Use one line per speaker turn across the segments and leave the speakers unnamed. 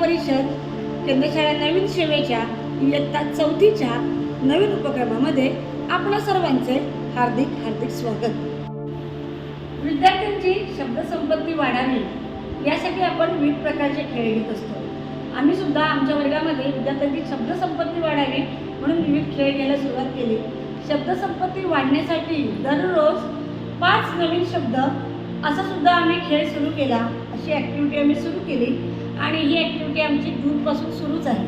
परिषद केंद्रशाळा नवीन सेवेच्या इयत्ता चौथीच्या नवीन उपक्रमामध्ये आपल्या सर्वांचे हार्दिक हार्दिक स्वागत. विद्यार्थ्यांची शब्दसंपत्ती वाढावी यासाठी आपण विविध प्रकारचे खेळ घेत असतो. आम्ही सुद्धा आमच्या वर्गामध्ये विद्यार्थ्यांची शब्दसंपत्ती वाढावी म्हणून विविध खेळ घ्यायला सुरुवात केली. शब्दसंपत्ती वाढण्यासाठी दररोज पाच नवीन शब्द असा सुद्धा आम्ही खेळ सुरू केला अशी ॲक्टिव्हिटी आम्ही सुरू केली. आणि ही ॲक्टिव्हिटी आमची जूनपासून सुरूच आहे.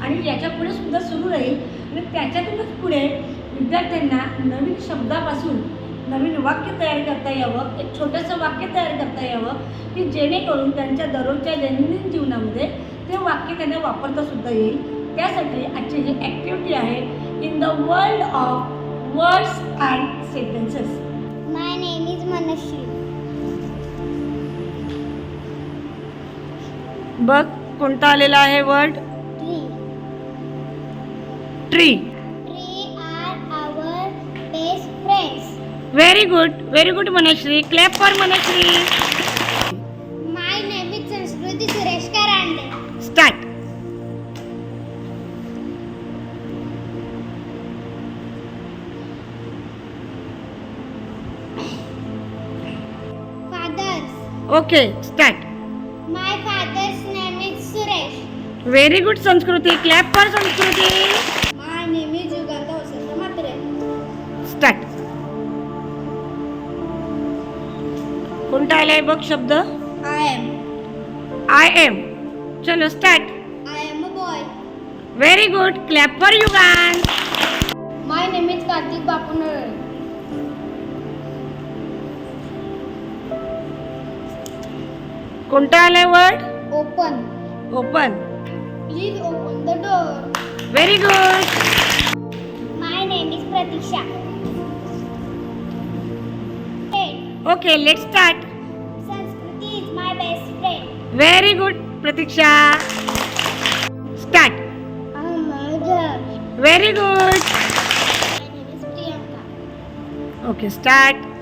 आणि याच्यापुढे सुद्धा सुरू राहील. आणि त्याच्यातूनच पुढे विद्यार्थ्यांना नवीन शब्दापासून नवीन वाक्य तयार करता यावं एक छोटंसं वाक्य तयार करता यावं की जेणेकरून त्यांच्या दररोजच्या दैनंदिन जीवनामध्ये ते वाक्य त्यांना वापरता सुद्धा येईल. त्यासाठी आजची जी ॲक्टिव्हिटी आहे in the world of words and sentences
my name is Manashree
बघ कोणता आलेला आहे word tree very good very good Manashree clap for Manashree
my name Sanskruti Suresh Karande
start
fathers
okay start very good Sanskruti clap for Sanskruti
Matre.
Start कोणता आलाय बघ शब्द
I am.
I am चलो start
I am a boy.
Very good clap for Yugan
My name is Kartik Bapunar.
कोणता आलाय word
Open.
Open
Please open the door.
Very good.
My name is Pratisha.
Okay, let's start.
Sanskriti is my best friend.
Very good, Pratiksha. Start.
I'm a.
Very good.
My name is Priyanka.
Okay, start.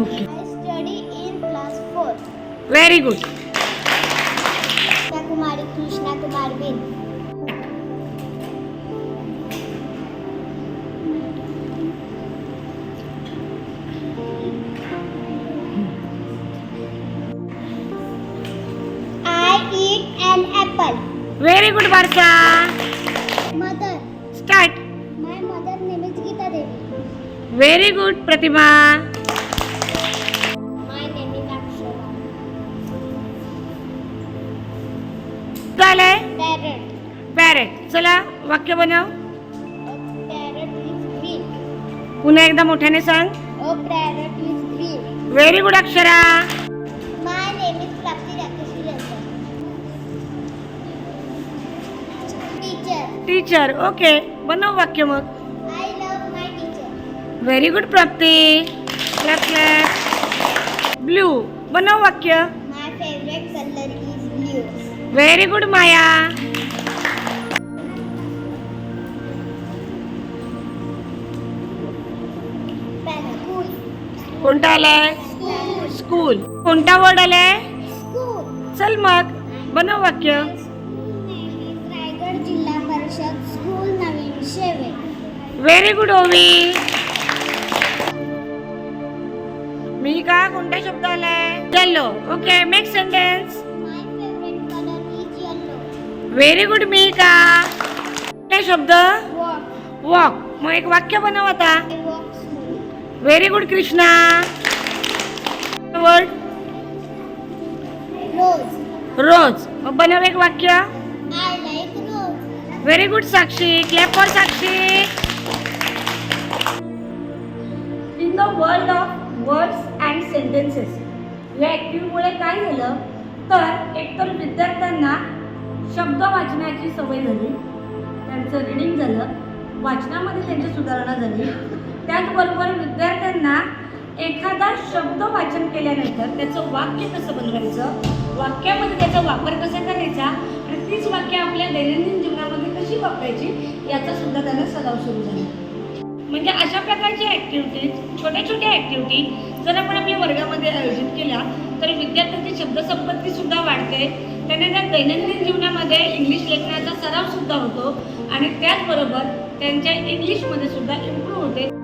Okay
I study in class 4.
Very good
Kumari Krishna Kumar Bin. I eat an apple.
व्हेरी good बारसा
Mother.
Start
My mother name is Geeta Devi.
Very good Pratima parrot चला वाक्य बनव. पुन्हा एकदा मोठ्याने सांग. Very good Akshara. Teacher okay बनव वाक्य मग. Very good Prapti. ब्लू बनव वाक्य.
My favourite colour is blue
very good Maya कोणता आलाय? स्कूल कोणता वर्ड आलाय? चल मग बनव वाक्य. व्हेरी गुड ओवी मी का? कोणता शब्द आलाय? चलो okay make sentence very good मी का काय शब्द?
Walk.
वॉक मग एक वाक्य बनव आता.
I walk slow.
Very good Krishna word
Rose.
Rose मग बनव एक वाक्य.
I like rose.
Very good Sakshi. Clap for Sakshi. In the world of words and sentences या ॲक्टिव्हिटीमुळे काय झालं? तर एकतर विद्यार्थ्यांना शब्द वाचण्याची सवय झाली. त्यांचं रिडिंग झालं. वाचनामध्ये त्यांची सुधारणा झाली. त्याचबरोबर विद्यार्थ्यांना एखादा शब्द वाचन केल्यानंतर त्याचं वाक्य कसं बनवायचं? वाक्यामध्ये त्याचा वापर कसा करायचा? आणि तीच वाक्य आपल्या दैनंदिन जीवनामध्ये कशी वापरायची? याचा सुद्धा त्यांना सराव सुरू झाला. म्हणजे अशा प्रकारच्या ॲक्टिव्हिटीज छोट्या छोट्या ॲक्टिव्हिटी जर आपण आपल्या वर्गामध्ये आयोजित केल्या तर विद्यार्थ्यांची शब्दसंपत्ती सुद्धा वाढते. त्यांना त्या दैनंदिन जीवनामध्ये इंग्लिश लेखनाचा सराव सुद्धा होतो. आणि त्याचबरोबर त्यांच्या इंग्लिशमध्ये सुद्धा इम्प्रूव्ह होते.